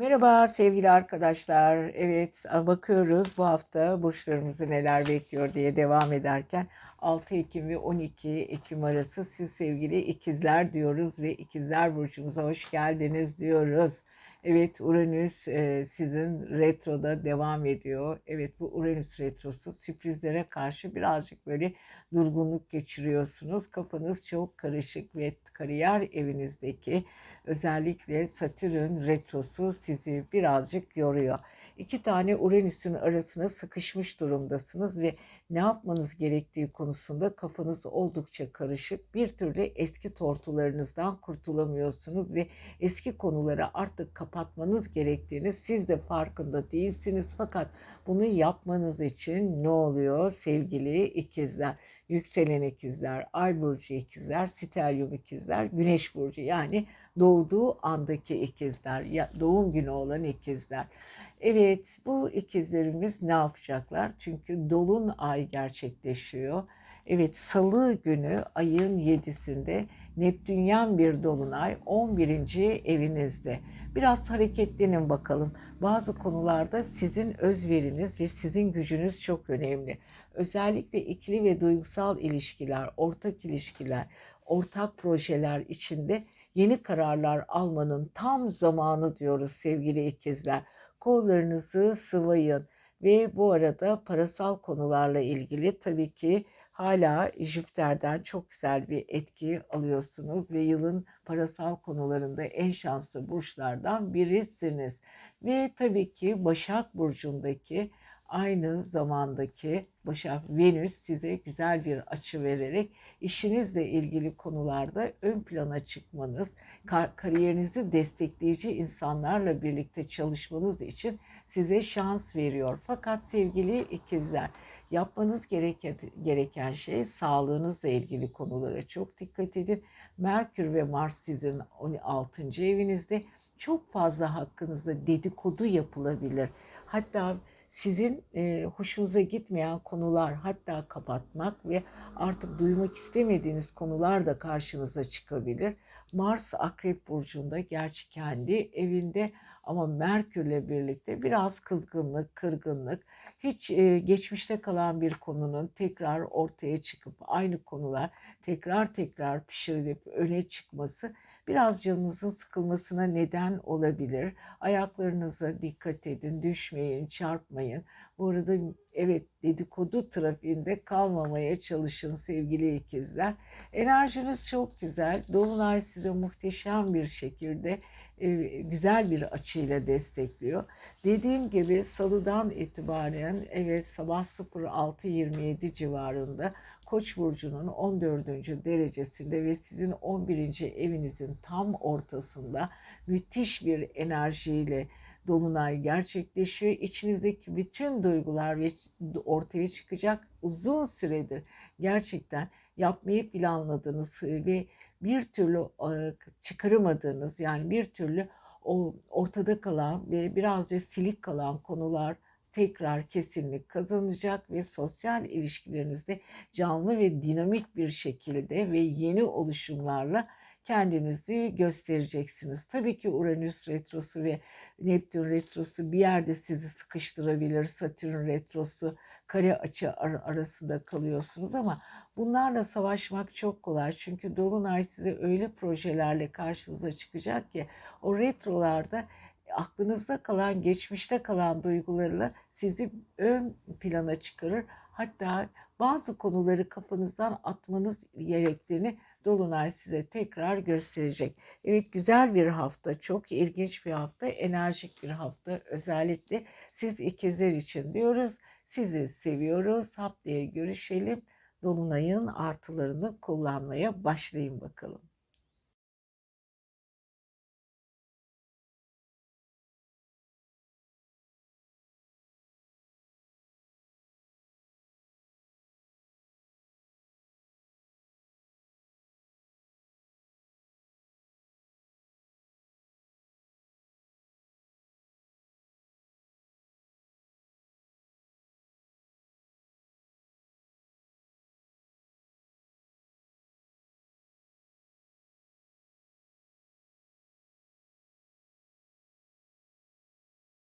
Merhaba sevgili arkadaşlar. Evet bakıyoruz bu hafta burçlarımızı neler bekliyor diye devam ederken 6 Ekim ve 12 Ekim arası siz sevgili ikizler diyoruz ve ikizler burcumuza hoş geldiniz diyoruz. Evet Uranüs e, sizin retroda devam ediyor. Evet bu Uranüs retrosu sürprizlere karşı birazcık böyle durgunluk geçiriyorsunuz. Kafanız çok karışık ve kariyer evinizdeki özellikle Satürn retrosu sizi birazcık yoruyor. İki tane Uranüs'ün arasına sıkışmış durumdasınız ve ne yapmanız gerektiği konusunda kafanız oldukça karışık. Bir türlü eski tortularınızdan kurtulamıyorsunuz ve eski konuları artık kapatmanız gerektiğini siz de farkında değilsiniz. Fakat bunu yapmanız için ne oluyor sevgili ikizler? Yükselen ikizler, ay burcu ikizler, stelyum ikizler, güneş burcu yani doğduğu andaki ikizler, doğum günü olan ikizler. Evet bu ikizlerimiz ne yapacaklar? Çünkü dolun ay gerçekleşiyor. Evet salı günü ayın 7'sinde Neptünyen bir dolunay 11. evinizde. Biraz hareketlenin bakalım. Bazı konularda sizin özveriniz ve sizin gücünüz çok önemli. Özellikle ikili ve duygusal ilişkiler, ortak ilişkiler, ortak projeler içinde yeni kararlar almanın tam zamanı diyoruz sevgili ikizler. Kollarınızı sıvayın ve bu arada parasal konularla ilgili tabii ki hala Jüpiter'den çok güzel bir etki alıyorsunuz ve yılın parasal konularında en şanslı burçlardan birisiniz. Ve tabii ki Başak Burcu'ndaki aynı zamandaki Başak Venüs size güzel bir açı vererek işinizle ilgili konularda ön plana çıkmanız, kar kariyerinizi destekleyici insanlarla birlikte çalışmanız için size şans veriyor. Fakat sevgili ikizler, yapmanız gereken, gereken şey sağlığınızla ilgili konulara çok dikkat edin. Merkür ve Mars sizin 16. evinizde çok fazla hakkınızda dedikodu yapılabilir. Hatta sizin e, hoşunuza gitmeyen konular hatta kapatmak ve artık duymak istemediğiniz konular da karşınıza çıkabilir. Mars Akrep Burcu'nda gerçi kendi evinde ama Merkür'le birlikte biraz kızgınlık, kırgınlık, hiç e, geçmişte kalan bir konunun tekrar ortaya çıkıp aynı konular tekrar tekrar pişirilip öne çıkması biraz canınızın sıkılmasına neden olabilir. Ayaklarınıza dikkat edin, düşmeyin, çarpmayın. Bu arada evet dedikodu trafiğinde kalmamaya çalışın sevgili ikizler. Enerjiniz çok güzel. Dolunay size muhteşem bir şekilde e, güzel bir açıyla destekliyor. Dediğim gibi salıdan itibaren evet sabah 06.27 civarında Koç burcunun 14. derecesinde ve sizin 11. evinizin tam ortasında müthiş bir enerjiyle dolunay gerçekleşiyor. İçinizdeki bütün duygular ve ortaya çıkacak uzun süredir gerçekten yapmayı planladığınız ve bir türlü çıkaramadığınız yani bir türlü ortada kalan ve birazcık silik kalan konular tekrar kesinlik kazanacak ve sosyal ilişkilerinizde canlı ve dinamik bir şekilde ve yeni oluşumlarla kendinizi göstereceksiniz. Tabii ki Uranüs retrosu ve Neptün retrosu bir yerde sizi sıkıştırabilir. Satürn retrosu kare açı arasında kalıyorsunuz ama bunlarla savaşmak çok kolay. Çünkü Dolunay size öyle projelerle karşınıza çıkacak ki o retrolarda aklınızda kalan, geçmişte kalan duygularla sizi ön plana çıkarır. Hatta bazı konuları kafanızdan atmanız gerektiğini Dolunay size tekrar gösterecek. Evet güzel bir hafta, çok ilginç bir hafta, enerjik bir hafta. Özellikle siz ikizler için diyoruz. Sizi seviyoruz. Haftaya görüşelim. Dolunay'ın artılarını kullanmaya başlayın bakalım.